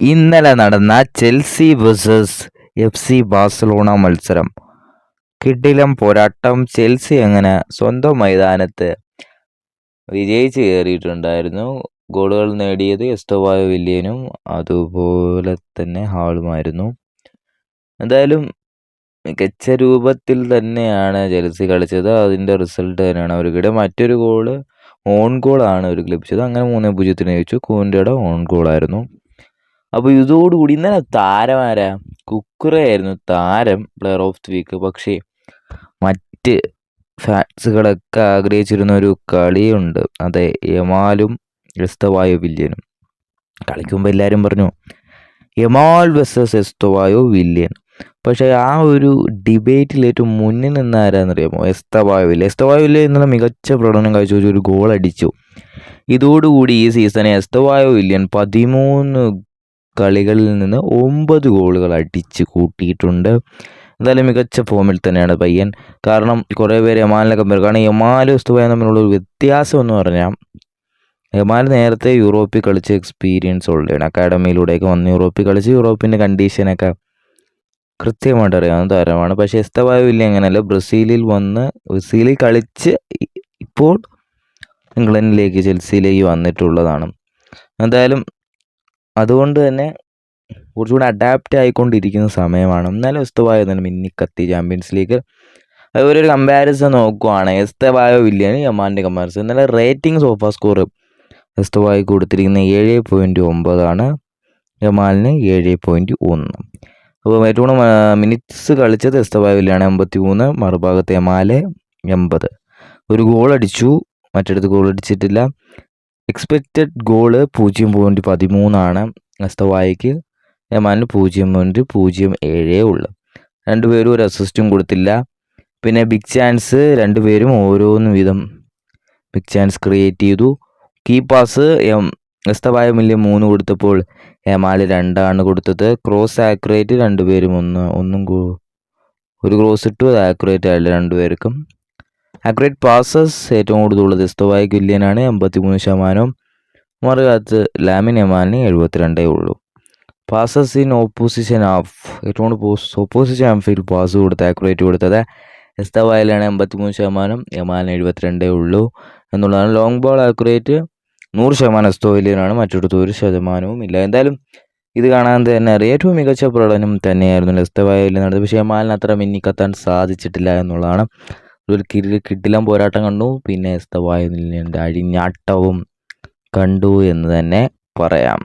ഇന്നലെ നടന്ന Chelsea versus F C Barcelona മത്സരം. കിടിലം പോരാട്ടം ചെൽസി അങ്ങനെ സ്വന്തം മൈതാനത്ത് വിജയിച്ച് കയറിയിട്ടുണ്ടായിരുന്നു. ഗോളുകൾ നേടിയത് എസ്തോവായോ വില്യനും അതുപോലെ തന്നെ ഹാളുമായിരുന്നു. എന്തായാലും മികച്ച രൂപത്തിൽ തന്നെയാണ് ചെൽസി കളിച്ചത്. അതിന്റെ റിസൾട്ട് തന്നെയാണ് അവർക്കിടെ മറ്റൊരു ഗോൾ ഓൺ ഗോളാണ് അവർ ലഭിച്ചത്. അങ്ങനെ മൂന്ന് പൂജ്യത്തിന് ജയിച്ചു. കൂന്റെയുടെ ഓൺ ഗോളായിരുന്നു. അപ്പോൾ ഇതോടുകൂടി ഇന്നലെ താരമാരാ കുക്കുറയായിരുന്നു താരം പ്ലെയർ ഓഫ് ദി വീക്ക് പക്ഷേ മറ്റ് ഫാൻസുകളൊക്കെ ആഗ്രഹിച്ചിരുന്ന ഒരു കളിയുണ്ട്. അതെ യമാലും എസ്തവായോ വില്യനും. കളിക്കുമ്പോൾ എല്ലാവരും പറഞ്ഞു യമാൽ വെസസ് എസ്തവായോ വില്യൻ. പക്ഷേ ആ ഒരു ഡിബേറ്റിൽ ഏറ്റവും മുന്നിൽ നിന്ന് വില്യൻ. എസ്തവായോ വില്യൻ എന്നുള്ള മികച്ച പ്രകടനം കാഴ്ചവെച്ച് ഒരു ഗോൾ അടിച്ചു. ഇതോടുകൂടി ഈ സീസണെ എസ്തവായോ വില്യൻ പതിമൂന്ന് കളികളിൽ നിന്ന് ഒമ്പത് ഗോളുകൾ അടിച്ച് കൂട്ടിയിട്ടുണ്ട്. എന്തായാലും മികച്ച ഫോമിൽ തന്നെയാണ് പയ്യൻ. കാരണം കുറേ പേര് യമാലിനെ കമ്പയർ കാരണം യമാലും ഉസ്തുവായും തമ്മിലുള്ള ഒരു വ്യത്യാസം എന്ന് പറഞ്ഞാൽ യമാൽ നേരത്തെ യൂറോപ്പിൽ കളിച്ച എക്സ്പീരിയൻസ് ഉള്ളതാണ്. അക്കാഡമിയിലൂടെയൊക്കെ വന്ന് യൂറോപ്പിൽ കളിച്ച് യൂറോപ്പിന്റെ കണ്ടീഷനൊക്കെ കൃത്യമായിട്ട് അറിയാവുന്ന താരമാണ്. പക്ഷേ എസ്തവായോ ഇല്ല അങ്ങനെയല്ല ബ്രസീലിൽ വന്ന് ബ്രസീലിൽ കളിച്ച് ഇപ്പോൾ ഇംഗ്ലണ്ടിലേക്ക് ചെൽസിയിലേക്ക് വന്നിട്ടുള്ളതാണ്. എന്തായാലും അതുകൊണ്ട് തന്നെ കുറച്ചുകൂടി അഡാപ്റ്റ് ആയിക്കൊണ്ടിരിക്കുന്ന സമയമാണ്. എന്നാലും എസ്തവായോ മിന്നിക്കത്തി ചാമ്പ്യൻസ് ലീഗ് അതുപോലെ ഒരു കമ്പാരിസൺ നോക്കുവാണ്. എസ്തവായോ വില്യാണ് യമാന്റെ കമ്പാരിസൺ എന്നാലും റേറ്റിംഗ് സോഫ സ്കോർ എസ്തവായി കൊടുത്തിരിക്കുന്ന ഏഴ് പോയിന്റ് ഒമ്പതാണ് യമാലിന് ഏഴ് പോയിന്റ് ഒന്ന്. അപ്പോൾ ഏറ്റവും മിനിറ്റ്സ് കളിച്ചത് എസ്തവായോ വില്യാണ് എൺപത്തി മൂന്ന് മറുഭാഗത്ത് യമാൽ എൺപത്. ഒരു ഗോൾ അടിച്ചു. മറ്റിടത്ത് ഗോൾ അടിച്ചിട്ടില്ല. എക്സ്പെക്റ്റഡ് ഗോൾ പൂജ്യം പോയിന്റ് പതിമൂന്നാണ്. എസ്തവായിക്ക് യമാലിന് പൂജ്യം പോയിന്റ് പൂജ്യം ഏഴേ ഉള്ളു. രണ്ടുപേരും ഒരു അസിസ്റ്റും കൊടുത്തില്ല. പിന്നെ ബിഗ് ചാൻസ് രണ്ടുപേരും ഓരോന്ന് വിധം ബിഗ് ചാൻസ് ക്രിയേറ്റ് ചെയ്തു. കീ പാസ് എസ്തവായ മില്യം മൂന്ന് കൊടുത്തപ്പോൾ യമാൽ രണ്ടാണ് കൊടുത്തത്. ക്രോസ് ആക്യുറേറ്റ് രണ്ടുപേരും ഒന്ന് ഒന്നും ഒരു ക്രോസ് ഇട്ടു. അത് ആക്യുറേറ്റ് ആയില്ല രണ്ടുപേർക്കും. ആക്യുറേറ്റ് പാസസ് ഏറ്റവും കൂടുതലുള്ളത് എസ്തവായ ഗില്യനാണ് എൺപത്തി മൂന്ന് ശതമാനവും മറുകാലത്ത് ലാമിൻ എമാലിന് എഴുപത്തിരണ്ടേ ഉള്ളൂ. പാസസ് ഇൻ ഓപ്പോസിഷൻ ഹാഫ് ഏറ്റവും കൂടുതൽ ഓപ്പോസിഷൻ ഹാഫിൽ പാസ് കൊടുത്ത് ആക്യുറേറ്റ് കൊടുത്തത് എസ്തവായിലാണ് എൺപത്തി മൂന്ന് ശതമാനം. എമാലിന് എഴുപത്തിരണ്ടേ ഉള്ളൂ. എന്നുള്ളതാണ് ലോങ് ബോൾ ആക്യുറേറ്റ് നൂറ് ശതമാനം എസ്തോയിലാണ് മറ്റൊരു ഒരു ശതമാനവും ഇല്ല. എന്തായാലും ഇത് കാണാൻ തന്നെ ഏറ്റവും മികച്ച പ്രകടനം തന്നെയായിരുന്നു എസ്തവായിൽ നടന്നത്. പക്ഷേ എമാലിന് അത്ര മിന്നിക്കത്താൻ സാധിച്ചിട്ടില്ല എന്നുള്ളതാണ് ഒരു കിരി കിട്ടിലം പോരാട്ടം കണ്ടു. പിന്നെ എസ്തവായിൽ അഴിഞ്ഞാട്ടവും കണ്ടു എന്ന് തന്നെ പറയാം.